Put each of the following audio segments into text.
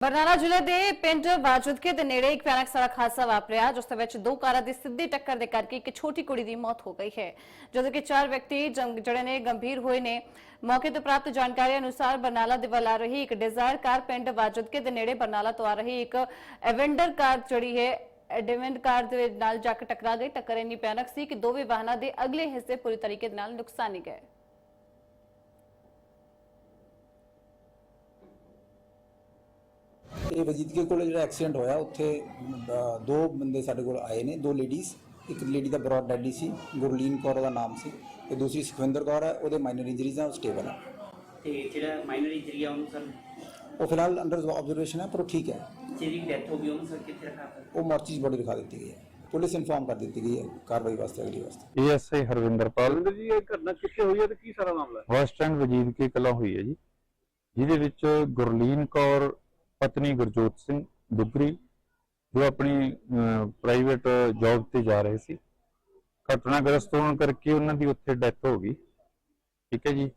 ਬਰਨਾਲਾ ਜ਼ਿਲ੍ਹੇ ਦੇ ਪਿੰਡ ਬਾਜੁਦਕੇ ਦੇ ਨੇੜੇ ਇੱਕ ਭਿਆਨਕ ਸੜਕ ਹਾਦਸਾ ਵਾਪਰਿਆ, ਜਿਸ ਦੇ ਵਿੱਚ ਦੋ ਕਾਰਾਂ ਦੀ ਸਿੱਧੀ ਟੱਕਰ ਦੇ ਕਰਕੇ ਇੱਕ ਛੋਟੀ ਕੁੜੀ ਦੀ ਮੌਤ ਹੋ ਗਈ ਹੈ। ਜਦੋਂ ਕਿ ਚਾਰ ਵਿਅਕਤੀ ਜਿਹੜੇ ਨੇ ਗੰਭੀਰ ਹੋਏ ਨੇ। ਮੌਕੇ ਤੋਂ ਪ੍ਰਾਪਤ ਜਾਣਕਾਰੀ ਅਨੁਸਾਰ ਬਰਨਾਲਾ ਦੇ ਵੱਲ ਆ ਰਹੀ ਇੱਕ ਡਿਜ਼ਾਇਰ ਕਾਰ ਪਿੰਡ ਬਾਜੁਦਕੇ ਦੇ ਨੇੜੇ ਬਰਨਾਲਾ ਤੋਂ ਆ ਰਹੀ ਇੱਕ ਐਵੈਂਡਰ ਕਾਰ ਜਿਹੜੀ ਹੈ ਐਡਵੈਂਟ ਕਾਰ ਦੇ ਨਾਲ ਜਾ ਕੇ ਟਕਰਾ ਗਈ। ਟੱਕਰ ਇੰਨੀ ਭਿਆਨਕ ਸੀ ਕਿ ਦੋਵੇਂ ਵਾਹਨਾਂ ਦੇ ਅਗਲੇ ਹਿੱਸੇ ਪੂਰੀ ਤਰੀਕੇ ਦੇ ਨਾਲ ਨੁਕਸਾਨੇ ਗਏ। ਇਹ ਵਜੀਦਕੇ ਕੋਲ ਜਿਹੜਾ ਐਕਸੀਡੈਂਟ ਹੋਇਆ ਉੱਥੇ ਅ, ਦੋ ਬੰਦੇ ਸਾਡੇ ਕੋਲ ਆਏ ਨੇ ਦੋ ਲੇਡੀਜ਼ ਇੱਕ ਲੇਡੀ ਦਾ ਬ੍ਰੌਡ ਡੈਡੀ ਸੀ ਗੁਰਲੀਨ ਕੌਰ ਉਹਦਾ ਨਾਮ ਸੀ ਤੇ ਦੂਸਰੀ ਸੁਖਵਿੰਦਰ ਕੌਰ ਹੈ ਉਹਦੇ ਮਾਈਨਰ ਇੰਜਰੀਜ਼ ਆ ਉਹ ਸਟੇਬਲ ਹੈ। ਤੇ ਜਿਹੜਾ ਮਾਈਨਰ ਇੰਜਰੀ ਆ ਉਹਨੂੰ ਸਰ? ਉਹ ਫਿਲਹਾਲ ਅੰਡਰ ਆਬਜ਼ਰਵੇਸ਼ਨ ਹੈ ਪਰ ਉਹ ਠੀਕ ਹੈ। ਜਿਹਦੀ ਡੈਥ ਹੋ ਗਈ ਉਹਨੂੰ ਸਰ ਕਿੱਥੇ ਰੱਖਾ ਸਰ ਉਹ ਮੋਰਚੀ ਬੋਡੀ ਦਿਖਾ ਦਿੱਤੀ ਗਈ ਹੈ। ਪੁਲਿਸ ਇਨਫਾਰਮ ਕਰ ਦਿੱਤੀ ਗਈ ਹੈ ਕਾਰਵਾਈ ਵਾਸਤੇ ਅਗਲੀ ਵਾਸਤੇ। ਏਐਸਆਈ ਹਰਵਿੰਦਰਪਾਲ। ਰਵਿੰਦਰ ਜੀ ਇਹ ਘਟਨਾ ਕਿੱਥੇ ਹੋਈ ਹੈ ਤੇ ਕੀ ਸਾਰਾ ਮਾਮਲਾ ਹੈ? ਬੱਸ ਸਟੈਂਡ ਵਜੀਦ ਕੇ ਕਲਾ ਹੋਈ ਹੈ ਜੀ। ਜਿਹਦੇ ਵਿੱਚ ਗੁਰਲੀਨ ਕੌਰ ਪਤਨੀ ਗੁਰਜੋਤ ਸਿੰਘ ਦੁਗਰੀ ਜੋ ਆਪਣੀ ਪ੍ਰਾਈਵੇਟ ਜੌਬ ਤੇ ਜਾ ਰਹੇ ਸੀ। ਘਟਨਾਗ੍ਰਸਤ ਹੋਣ ਕਰਕੇ ਉਹਨਾਂ ਦੀ ਉੱਥੇ ਡੈਥ ਹੋ ਗਈ। ਠੀਕ ਹੈ ਜੀ।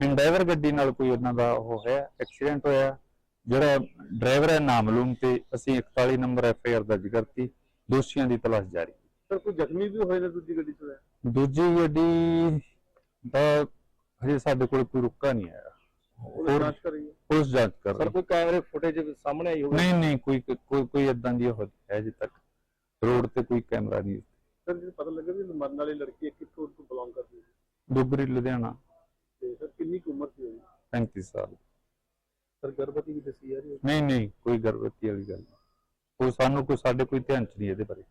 ਇੰਡਾਈਵਰ ਗੱਡੀ ਨਾਲ ਕੋਈ ਉਹਨਾਂ ਦਾ ਉਹ ਹੋਇਆ ਐਕਸੀਡੈਂਟ ਹੋਇਆ ਜਿਹੜਾ ਡਰਾਈਵਰ ਹੈ ਨਾਮਲੂਮ ਤੇ ਅਸੀਂ 41 ਨੰਬਰ ਐਫ ਆਈ ਆਰ ਦਰਜ ਕਰਤੀ ਦੋਸ਼ੀਆਂ ਦੀ ਤਲਾਸ਼ ਜਾਰੀ। ਸਰ ਕੋਈ ਜ਼ਖਮੀ ਵੀ ਹੋਏ ਨੇ ਦੂਜੀ ਗੱਡੀ 'ਚ ਹੋਇਆ? ਦੂਜੀ ਗੱਡੀ ਦਾ ਹਜੇ ਸਾਡੇ ਕੋਲ ਕੋਈ ਰੁਕਾ ਨਹੀਂ ਆਇਆ। ਉਹਦੀ ਜਾਂਚ ਕਰ। ਰਹੀ ਹੈ ਪੁਲਿਸ ਜਾਂਚ ਕਰ ਸਰ ਰਹੀ ਕੋਈ ਕੈਮਰੇ ਫੁਟੇਜ ਸਾਹਮਣੇ ਆਈ ਹੋਵੇ? ਨਹੀਂ ਨਹੀਂ ਕੋਈ ਕੋਈ ਕੋਈ ਇਦਾਂ ਦੀ ਉਹ ਹੈ ਅਜੇ ਤੱਕ। ਰੋਡ ਤੇ ਕੋਈ ਕੈਮਰਾ ਨਹੀਂ ਸਰ ਜੀ ਪਤਾ ਲੱਗਾ ਵੀ ਮਰਨ ਵਾਲੀ ਲੜਕੀ ਕਿੱਥੋਂ ਤੋਂ ਬਿਲੋਂਗ ਕਰਦੀ ਹੈ। ਡੁਗਰੀ ਲੁਧਿਆਣਾ। ਤੇ ਸਰ ਕਿੰਨੀ ਕੁ ਉਮਰ ਸੀ ਉਹਦੀ? 35 ਸਾਲ। ਸਰ ਗਰਭਵਤੀ ਵੀ ਦੱਸੀ ਜਾ ਰਹੀ ਹੈ? ਨਹੀਂ ਨਹੀਂ ਕੋਈ ਗਰਭਵਤੀ ਵਾਲੀ ਗੱਲ ਕੋਈ ਸਾਨੂੰ ਕੋਈ ਸਾਡੇ ਕੋਈ ਧਿਆਨ ਚ ਨਹੀਂ ਇਹਦੇ ਬਾਰੇ।